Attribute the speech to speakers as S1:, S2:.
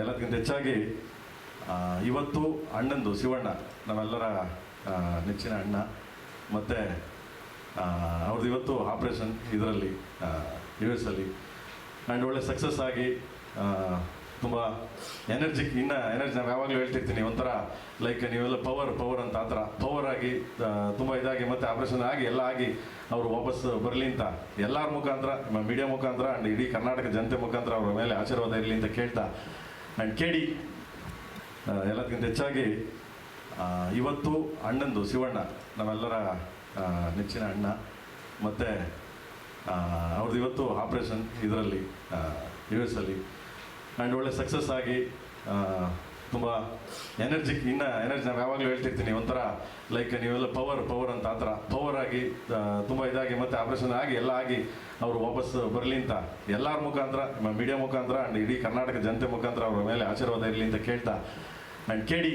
S1: ಎಲ್ಲದಕ್ಕಿಂತ ಹೆಚ್ಚಾಗಿ ಇವತ್ತು ಅಣ್ಣಂದು ಶಿವಣ್ಣ, ನಮ್ಮೆಲ್ಲರ ನೆಚ್ಚಿನ ಅಣ್ಣ. ಮತ್ತು ಅವ್ರದ್ದು ಇವತ್ತು ಆಪ್ರೇಷನ್ ಇದರಲ್ಲಿ ಯು ಎಸ್ ಅಲ್ಲಿ. ಆ್ಯಂಡ್ ಒಳ್ಳೆ ಸಕ್ಸಸ್ ಆಗಿ ತುಂಬ ಎನರ್ಜಿಕ್ ಇನ್ನು ಎನರ್ಜಿ ನಾವು ಯಾವಾಗಲೂ ಹೇಳ್ತಿರ್ತೀನಿ, ಒಂಥರ ಲೈಕ್ ನೀವೆಲ್ಲ ಪವರ್ ಪವರ್ ಅಂತ, ಆ ಥರ ಪವರ್ ಆಗಿ ತುಂಬ ಇದಾಗಿ ಮತ್ತು ಆಪ್ರೇಷನ್ ಆಗಿ, ಎಲ್ಲ ಆಗಿ ಅವರು ವಾಪಸ್ ಬರಲಿ ಅಂತ ಎಲ್ಲರ ಮುಖಾಂತರ ಮೀಡಿಯಾ ಮುಖಾಂತರ ಆ್ಯಂಡ್ ಇಡೀ ಕರ್ನಾಟಕ ಜನತೆ ಮುಖಾಂತರ ಅವರ ಮೇಲೆ ಆಶೀರ್ವಾದ ಇರಲಿ ಅಂತ ಕೇಳ್ತಾ ಆ್ಯಂಡ್ ಕೇಳಿ. ಡಿ ಎಲ್ಲದಕ್ಕಿಂತ ಹೆಚ್ಚಾಗಿ ಇವತ್ತು ಅಣ್ಣಂದು ಶಿವಣ್ಣ, ನಮ್ಮೆಲ್ಲರ ನೆಚ್ಚಿನ ಅಣ್ಣ. ಮತ್ತು ಅವ್ರದ್ದು ಇವತ್ತು ಆಪ್ರೇಷನ್ ಇದರಲ್ಲಿ ಯು ಎಸ್ ಅಲ್ಲಿ. ಆ್ಯಂಡ್ ಒಳ್ಳೆ ಸಕ್ಸಸ್ ಆಗಿ ತುಂಬ ಎನರ್ಜಿಕ್ ಇನ್ನು ಎನರ್ಜಿ ನಾವು ಯಾವಾಗಲೂ ಹೇಳ್ತಿರ್ತೀನಿ, ಒಂಥರ ಲೈಕ್ ನೀವೆಲ್ಲ ಪವರ್ ಪವರ್ ಅಂತ ಆ ಥರ ಪವರ್ ಆಗಿ ತುಂಬ ಇದಾಗಿ ಮತ್ತು ಆಪರೇಷನ್ ಆಗಿ, ಎಲ್ಲ ಆಗಿ ಅವರು ವಾಪಸ್ ಬರಲಿ ಅಂತ ಎಲ್ಲರ ಮುಖಾಂತರ ಮೀಡಿಯಾ ಮುಖಾಂತರ ಆ್ಯಂಡ್ ಇಡೀ ಕರ್ನಾಟಕ ಜನತೆ ಮುಖಾಂತರ ಅವರ ಮೇಲೆ ಆಶೀರ್ವಾದ ಇರಲಿ ಅಂತ ಕೇಳ್ತಾ ಆ್ಯಂಡ್ ಕೇಳಿ